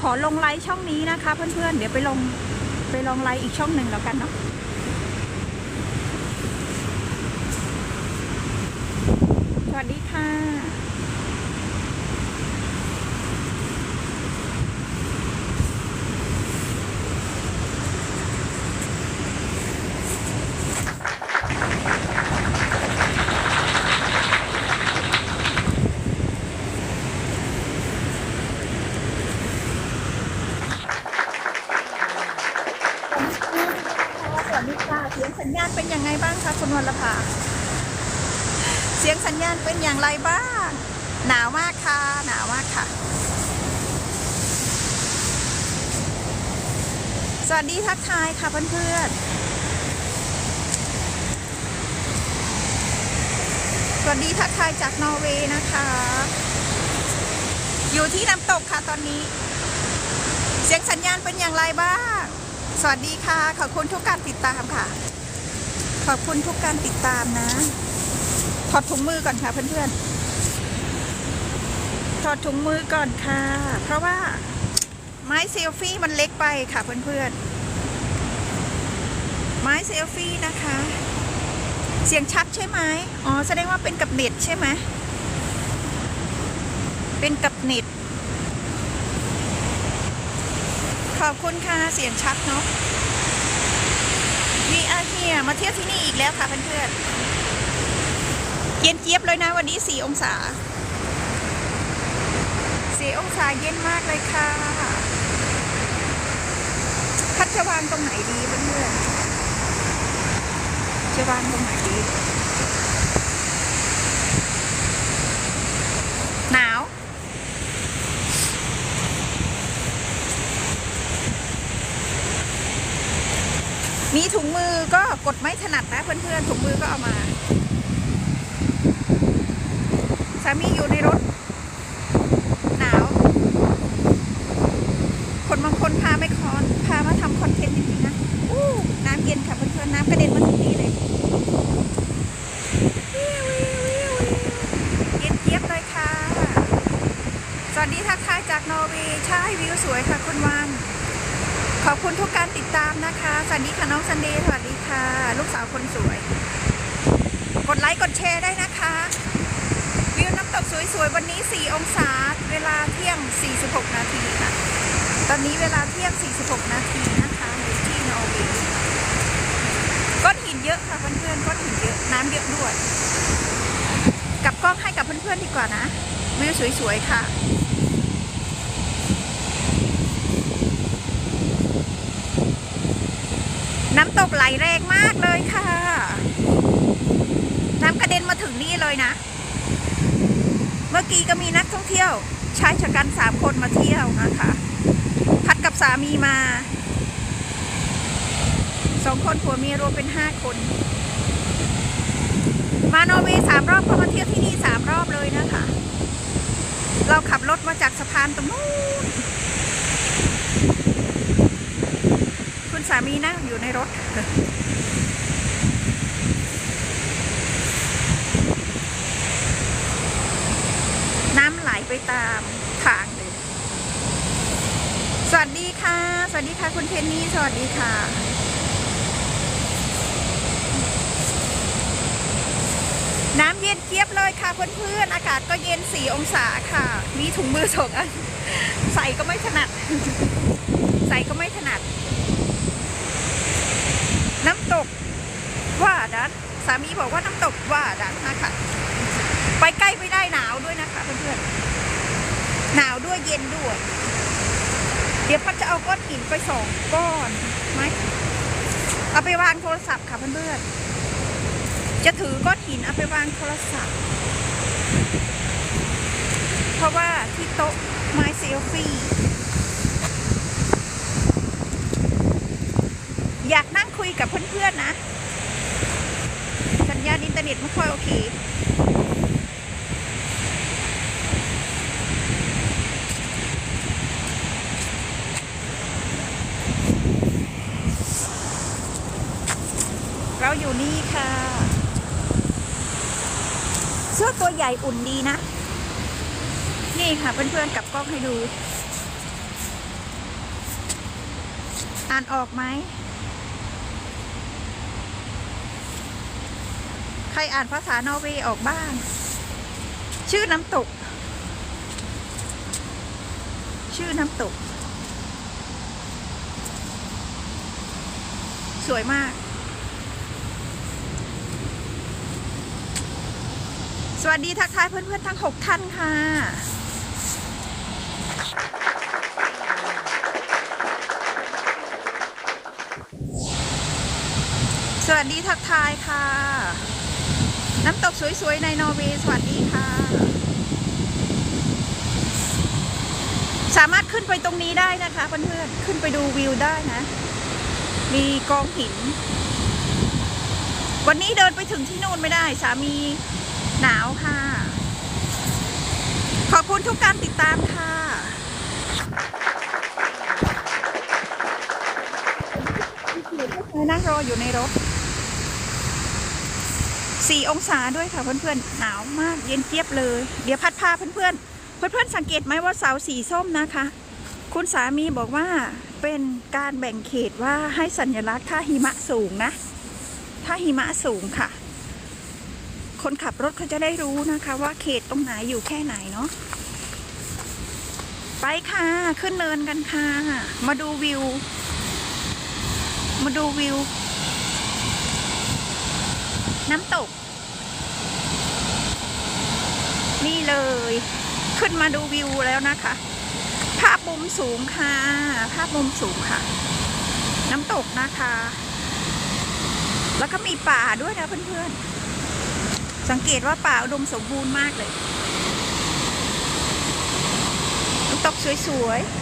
ขอลงไลค์ช่องนี้นะคะ เพื่อนๆ เดี๋ยวไปลงไปลงไลค์อีกช่องหนึ่งแล้วกันเนาะสวัสดีค่ะ สวัสดีค่ะ เสียงสัญญาณเป็นยังไงบ้างคะคุณวรภา เสียงสัญญาณเป็นอย่างไรบ้าง หนาวมากค่ะ หนาวมากค่ะ สวัสดีทักทายค่ะเพื่อนๆ สวัสดีทักทายจากนอร์เวย์นะคะ อยู่ที่น้ำตกค่ะตอนนี้ เสียงสัญญาณเป็นอย่างไรบ้าง สวัสดีค่ะ ขอบคุณทุกการติดตามค่ะ ขอบคุณทุกการติดตามนะ ถอดถุงมือก่อนค่ะเพื่อนๆ ถอดถุงมือก่อนค่ะ เพราะว่าไม้เซลฟี่มันเล็กไปค่ะเพื่อนๆ ไม้เซลฟี่นะคะ เสียงชัดใช่ไหมอ๋อ แสดงว่าเป็นกับเน็ตใช่ไหม เป็นกับเน็ต ขอบคุณค่ะ เสียงชัดเนาะวีอาเฮียมาเที่ยวที่นี่อีกแล้วค่ะเพื่อนๆ เย็นเจี๊ยบเลยนะวันนี้สี่องศาสี่องศาเย็นมากเลยค่ะพัดจะวางตรงไหนดีเพื่อนๆ จะวางตรงไหนดีหนาวมีถุงมือก็กดไม่ถนัดนะเพื่อนๆถุงมือก็เอามา สามีอยู่ในรถ หนาว คนบางคนพาไม่คอนพามาทำคอนเทนต์จริงๆนะอู้น้ำเย็นค่ะเพื่อนๆ น้ำกระเด็นมาถึงนี่เลยวิววิววิววิวเย็นเจี๊ยบเลยค่ะ สวัสดีทักทายจากนอร์เวย์ใช่วิวสวยค่ะคุณวัน ขอบ คุณทุกการติดตามนะคะ สวัสดีค่ะน้องซันเดย์สวัสดีค่ะ ลูกสาวคนสวย กดไลค์กดแชร์ได้นะคะ วิวน้ำตกสวยๆ วันนี้ 4 องศา เวลาเที่ยง 46 นาทีค่ะ ตอนนี้เวลาเที่ยง 46 นาทีนะคะอยู่ที่นอร์เวย์ก้อนหินเยอะค่ะเพื่อนๆก้อนหินเยอะ น้ำเยอะด้วยกลับกล้องให้กับเพื่อนๆดีกว่านะวิวสวยๆค่ะ น้ำตกไหลแรงมากเลยค่ะ น้ำกระเด็นมาถึงนี่เลยนะ เมื่อกี้ก็มีนักท่องเที่ยวชายชะกันสามคนมาเที่ยวนะคะ พัดกับสามีมาสองคนผัวเมียรวมเป็นห้าคน มานอร์เวย์สามรอบก็มาเที่ยวที่นี่สามรอบเลยนะคะ เราขับรถมาจากสะพานตรงนู้น คุณสามีนั่งอยู่ในรถน้ำไหลไปตามทางเลย สวัสดีค่ะ สวัสดีค่ะ คุณเพนนี่ สวัสดีค่ะ น้ำเย็นเจี๊ยบเลยค่ะเพื่อนๆ อากาศก็เย็นสี่องศาค่ะ มีถุงมือสองอัน ใส่ก็ไม่ถนัด ใส่ก็ไม่ถนัด น้ำตกว่าดันสามีบอกว่าน้ำตกว่าดันนะคะไปใกล้ไม่ได้หนาวด้วยนะคะเพื่อนๆหนาวด้วยเย็นด้วย เดี๋ยวพัดจะเอาก้อนหินไปสองก้อนไหมเอาไปวางโทรศัพท์ค่ะเพื่อนๆจะถือก้อนหินเอาไปวางโทรศัพท์ เพราะว่าที่โต๊ะไม้เซลฟี่อยากนั่ง คุยกับเพื่อนๆนะ สัญญาณอินเทอร์เน็ตไม่ค่อยโอเคเราอยู่นี่ค่ะ เสื้อตัวใหญ่อุ่นดีนะ นี่ค่ะเพื่อนๆกับกล้องให้ดู อ่านออกไหม ใค รอ่านภาษานอร์เวย์ออกบ้าง ชื่อน้ำตก ชื่อน้ำตก สวยมาก สวัสดีทักทายเพื่อนๆทั้ง 6 ท่านค่ะสวัสดีทักทายค่ะ น้ำตกสวยๆ ในนอร์เวย์สวัสดีค่ะ สามารถขึ้นไปตรงนี้ได้นะคะเพื่อนๆขึ้นไปดูวิวได้นะ มีกองหิน วันนี้เดินไปถึงที่นู่นไม่ได้ สามีหนาวค่ะ ขอบคุณทุกการติดตามค่ะนั่งรออยู่ในรถ สี่องศาด้วยค่ะเพื่อนๆ หนาวมากเย็นเจี๊ยบเลย เดี๋ยวพัดพาเพื่อนๆ เพื่อนๆ สังเกตไหมว่าเสาสีส้มนะคะ คุณสามีบอกว่าเป็นการแบ่งเขตว่าให้สัญลักษณ์ถ้าหิมะสูงนะ ถ้าหิมะสูงค่ะ คนขับรถเขาจะได้รู้นะคะว่าเขตตรงไหนอยู่แค่ไหนเนาะ ไปค่ะ ขึ้นเนินกันค่ะ มาดูวิว มาดูวิวน้ำตก นี่ เลย ขึ้นมาดูวิวแล้วนะคะ ภาพมุมสูงค่ะ ภาพมุมสูงค่ะ น้ำตกนะคะ แล้วก็มีป่าด้วยนะเพื่อนๆ สังเกตว่าป่าอุดมสมบูรณ์มากเลย น้ำตกสวยๆ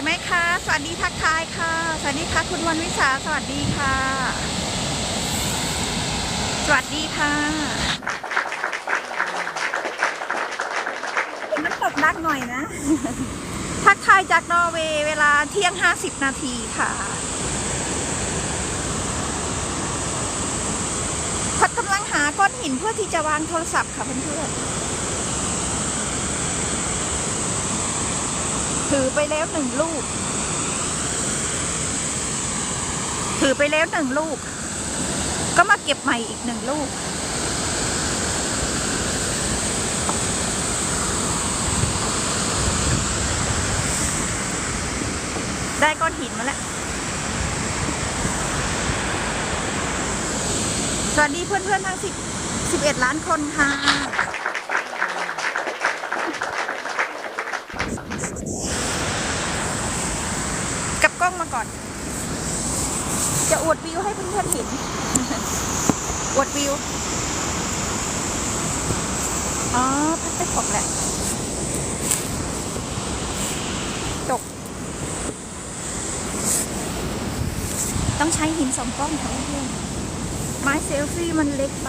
วยไหมคะ สวัสดีทักทายค่ะ สวัสดีค่ะคุณวันวิสา สวัสดีค่ะ สวัสดีค่ะเป็นน้ำตกนักหน่อยนะ ทักทายจากนอร์เวย์เวลาเที่ยง50นาทีค่ะพัดกำลังหาก้อนหินเพื่อที่จะวางโทรศัพท์ค่ะเพื่อนๆ ถือไปแล้วหนึ่งลูก ถือไปแล้วหนึ่งลูก ก็มาเก็บใหม่อีกหนึ่งลูก ได้ก้อนหินมาแล้ว สวัสดีเพื่อนๆทั้งสิบสิบเอ็ดล้านคนค่ะ ล้องมาก่อน จะอวดวิวให้เพื่อนๆเห็น อวดวิว อ๋อ พัดไปตกแหละ ตก ต้องใช้หินสองก้อนค่ะเพื่อนไม้เซลฟี่มันเล็กไป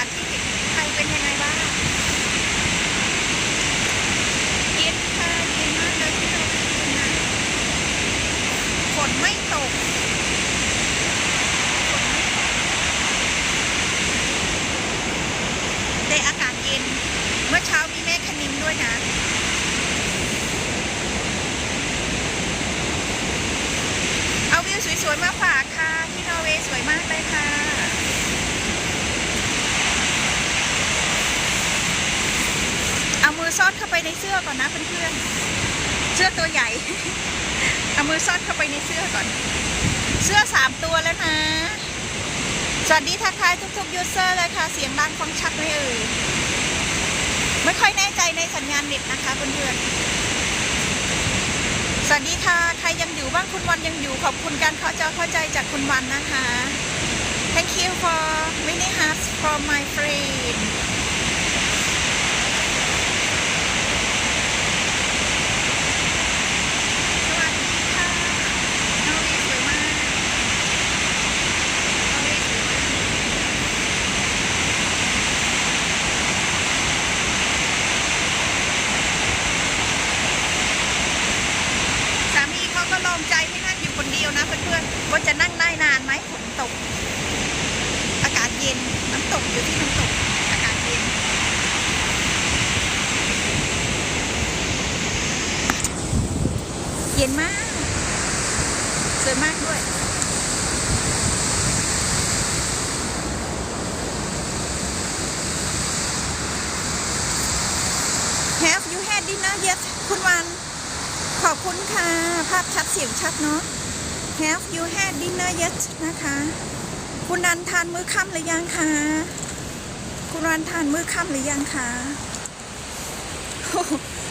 traffic. เสื้อสามตัวแล้วนะ สวัสดีทักทายทุกๆยูเซอร์เลยค่ะ เสียงดังฟังชัดไหมเอ่ยไม่ค่อยแน่ใจในสัญญาณเน็ตนะคะเพื่อนๆ สวัสดีค่ะ ใครยังอยู่บ้างคุณวันยังอยู่ ขอบคุณการเข้าใจเข้าใจจากคุณวันนะคะ Thank you for many hearts from my friend สวัสดีค่ะน้องลีสวยมากน้องลีสวยมาก สามีเขาก็ลองใจให้นั่งอยู่คนเดีย วนะเพื่อนๆว่าจะนั่งได้นานไหมฝนตก อากาศเย็นน้ำตกอยู่ที่น้ำตกอากาศเย็นเย็นมากสวยมากด้วย Have you had dinner yet คุณวัน ขอบคุณค่ะ ภาพชัดเสียงชัดเนาะ Have you had dinner yet นะคะ คุณนันทานมื้อค่ำหรือยังคะ คุณนันทานมื้อค่ำหรือยังคะ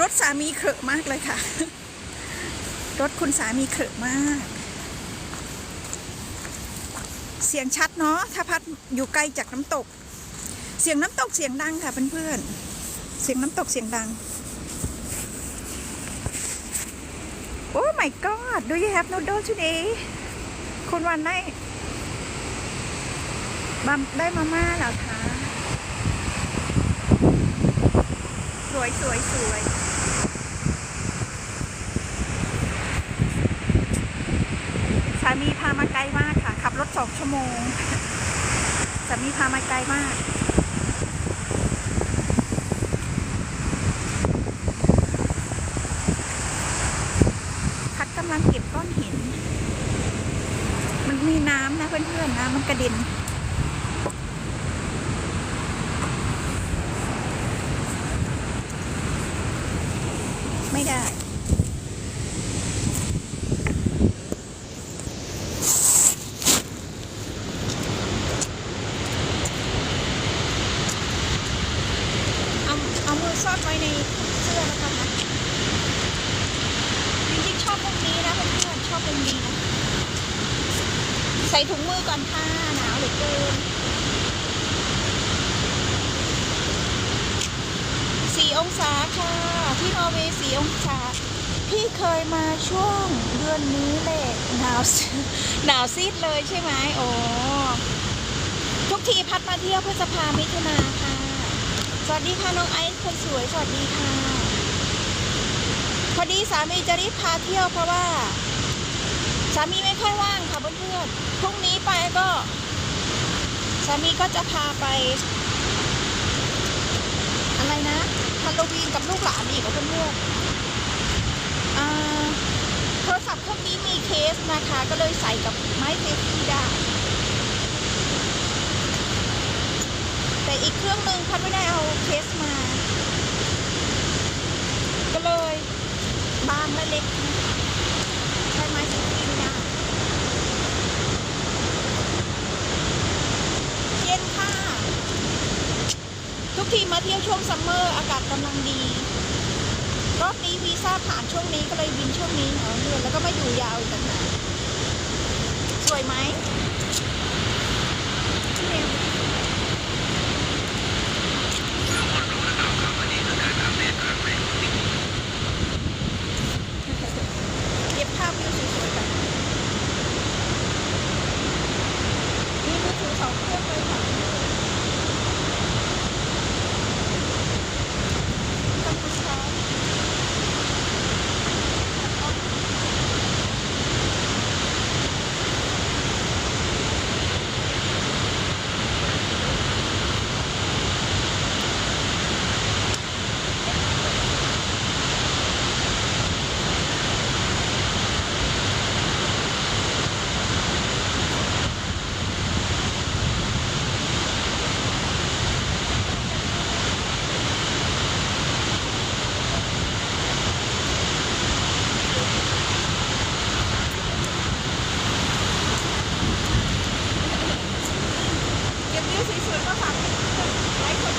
รถสามีเครอะมากเลยค่ะ รถคุณสามีเครอะมาก เสียงชัดเนาะ ถ้าพัดอยู่ไกลจากน้ำตก เสียงน้ำตกเสียงดังค่ะเพื่อนๆ เสียงน้ำตกเสียงดัง Oh my god do you have noodle today คุณวันได้บัมได้มาม่าเหรอคะสวยสวยสวยสามีพามาไกลมากค่ะ ขับรถสองชั่วโมงสามีพามาไกลมาก พัดกำลังเก็บก้อนหิน มันมีน้ำนะเพื่อนๆน้ำมัน กระดิน ไม่ได้ เอาเอามือซ่อนไว้ในเสื้อแล้วกันนะ จริงๆชอบมุมนี้นะเพื่อนๆชอบมุมนี้นะ ใส่ถุงมือก่อนค่ะหนาวเหลือเกินสี่องศาค่ะ ที่นอร์เวย์สี่องศา พี่เคยมาช่วงเดือนนี้แหละหนาวหนาวซีดเลยใช่ไหมโอ้ทุกทีพัดมาเที่ยวพฤษภามิถุนาค่ะ สวัสดีค่ะน้องไอซ์คนสวยสวัสดีค่ะ พอดีสามีจะรีบพาเที่ยวเพราะว่า สามีไม่ค่อยว่างค่ะ พื่นพรุ่งนี้ไปก็สามีก็จะพาไป อะไรนะฮาโลวีนกับลูกหลานอีกเพื่อนๆอ่าโทรศัพท์เครื่องนี้มีเคสนะคะ ก็เลยใส่กับไม้เซฟตี้ได้แต่อีกเครื่องหนึ่งพัดไม่ได้เอาเคสมา ก็เลยบางและเล็กนะใช้ไม้เซฟตี้ไม่ได้เย็นค่ะ ทุกทีมาเที่ยวช่วงซัมเมอร์อากาศกำลังดี รอบนี้วีซ่าผ่านช่วงนี้ก็เลยบินช่วงนี้เหรอเดือนแล้วก็มาอยู่ยาวอีกต่างหากสวยไหมเนี่ยเก็บภาพวิวสวยๆกันมีมือถือสองเครื่องเลยค่ะขอบคุณค่ะ เก็บวิวสวยๆมาฝากเพื่อนๆไลค์กด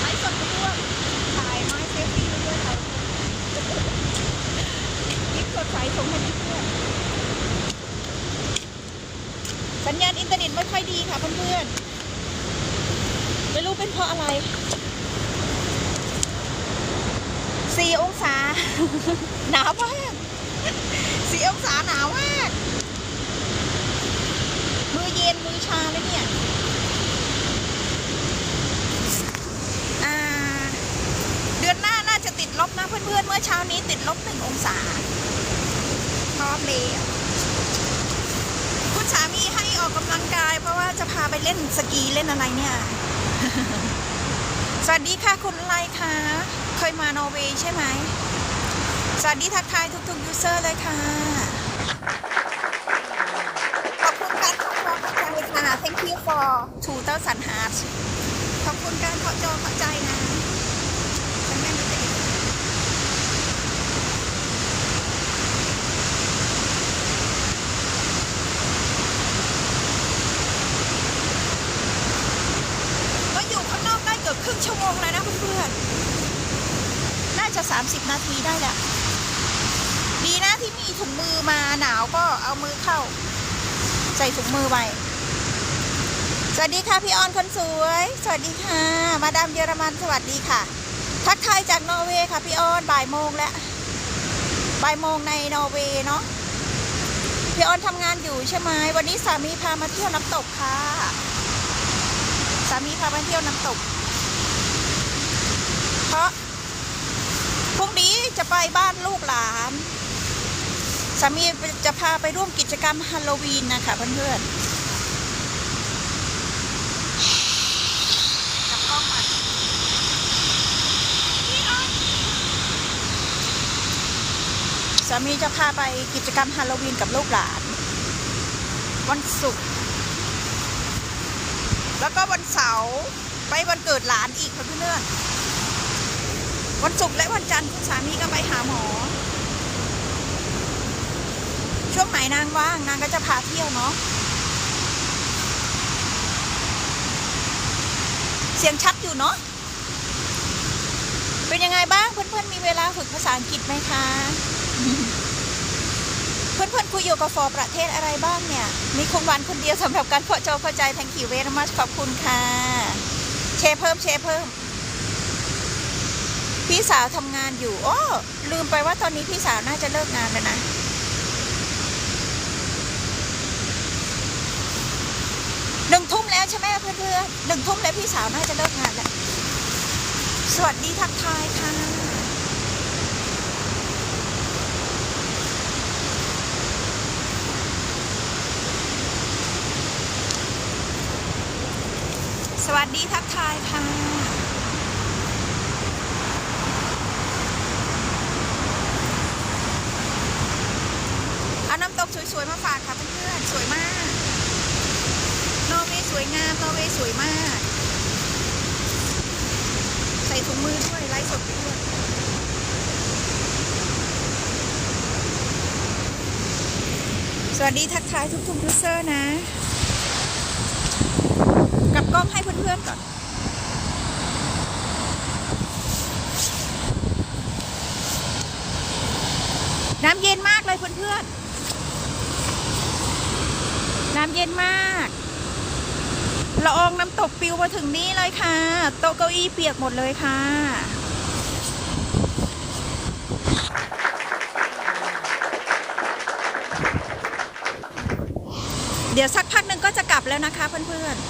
ไลค์สดไปด้วยถ่ายไม้เซฟตี้ไปด้วยค่ะยิบสดใสส่งให้เพื่อนๆสัญญาณอินเทอร์เน็ตไม่ค่อยดีค่ะเพื่อนๆ ไม่รู้ เพราะอะไรสี่องศา หนาวมากสี่องศาหนาวมาก มือเย็นมือชาเลยเนี่ยเดือนหน้าน่าจะติดลบนะเพื่อนๆ เมื่อเช้านี้ติดลบหนึ่งองศาพร้อมเลยคุณสามีให้ออกกำลังกาย เพราะว่าจะพาไปเล่นสกีเล่นอะไรเนี่ย สวัสดีค่ะคุณไลค่ะเคยมานอร์เวย์ใช่ไหม สวัสดีทักทายทุกๆยูเซอร์เลยค่ะ ขอบคุณการขอจอขอใจค่ะ thank you for 2,000 hearts ขอบคุณการขอจอขอใจนะฉันแม่นจะติดก็อยู่ข้างนอกได้เกือบครึ่งชั่วโมงแล้วนะเพื่อนๆ น่า จะ 30 นาทีได้แหละดีนะที่มีถุงมือมาหนาวก็เอามือเข้า ใส่ถุงมือไว้สวัสดีค่ะพี่ออนคนสวย สวัสดีค่ะ มาดามเยอรมันสวัสดีค่ะ ทักทายจากนอร์เวย์ค่ะพี่ออนบ่ายโมงแล้วบ่ายโมงในนอร์เวย์เนาะพี่ออนทำงานอยู่ใช่ไหมวันนี้สามีพามาเที่ยวน้ำตกค่ะ สามีพามาเที่ยวน้ำตก เพราะ จะไปบ้านลูกหลาน สามีจะพาไปร่วมกิจกรรมฮาโลวีนนะคะเพื่อนๆสามีจะพาไปกิจกรรมฮาโลวีนกับลูกหลาน วันศุกร์แล้วก็วันเสาร์ไปวันเกิดหลานอีกค่ะเพื่อนๆ วันศุกร์และวันจันทร์คุณสามีก็ไปหาหมอ ช่วงไหนนางว่างนางก็จะพาเที่ยวเนาะเสียงชัดอยู่เนาะเป็นยังไงบ้างเพื่อนๆมีเวลาฝึกภาษาอังกฤษไหมคะ เพื่อนๆคุยอยู่กับฟอประเทศอะไรบ้างเนี่ย มีคุณวันคนเดียวสำหรับการเพอจอเข้าใจแทงขีเวรมัสขอบคุณค่ะแชร์เพิ่มแชร์เพิ่ม พี่สาวทำงานอยู่โอ้ลืมไปว่าตอนนี้พี่สาวน่าจะเลิกงานแล้วนะหนึ่งทุ่มแล้วใช่ไหมเพื่อนๆหนึ่งทุ่มแล้วพี่สาวน่าจะเลิกงานแล้ว สวัสดีทักทายค่ะ สวัสดีทักทายค่ะ วัสดีทักทายทุกทุกทูเซอร์นะ กับกล้องให้เพื่อนๆก่อน น้ำเย็นมากเลยเพื่อนๆ น้ำเย็นมาก ละอองน้ำตกปิวมาถึงนี่เลยค่ะ โต๊ะเก้าอี้เปียกหมดเลยค่ะ เดี๋ยวสักพักหนึ่งก็จะกลับแล้วนะคะเพื่อนๆ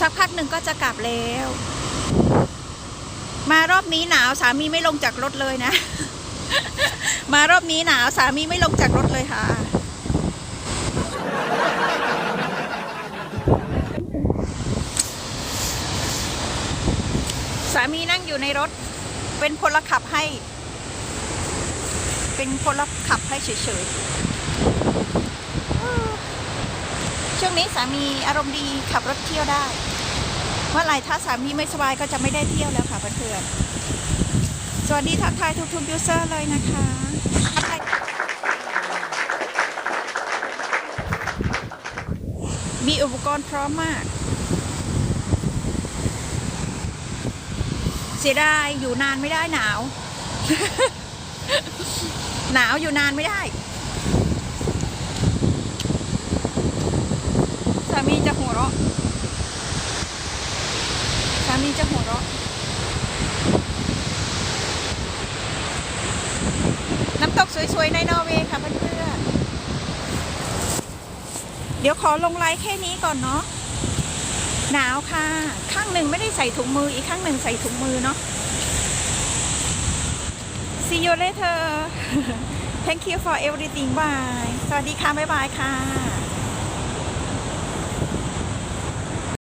สักพักหนึ่งก็จะกลับแล้ว มารอบนี้หนาวสามีไม่ลงจากรถเลยนะ มารอบนี้หนาวสามีไม่ลงจากรถเลยค่ะ สามีนั่งอยู่ในรถ เป็นพลขับให้ เป็นพล ขับให้เฉยๆช่วงนี้สามีอารมณ์ดีขับรถเที่ยวได้เมื่อไรถ้าสามีไม่สบายก็จะไม่ได้เที่ยวแล้วค่ะเพื่อนๆสวัสดีทักทายทุกๆยูเซอร์เลยนะคะทักทายมีอุปกรณ์พร้อมมาก เสียดายอยู่นานไม่ได้หนาว หนาวอยู่นานไม่ได้สามีจะหัวเราะสามีจะหัวเราะน้ำตกสวยๆในนอร์เวย์ค่ะเพื่อนๆเดี๋ยวขอลงไลน์แค่นี้ก่อนเนาะหนาวค่ะ ข้างหนึ่งไม่ได้ใส่ถุงมืออีกข้างหนึ่งใส่ถุงมือเนาะ See you later Thank you for everything bye สวัสดีค่ะ บ๊ายบายค่ะ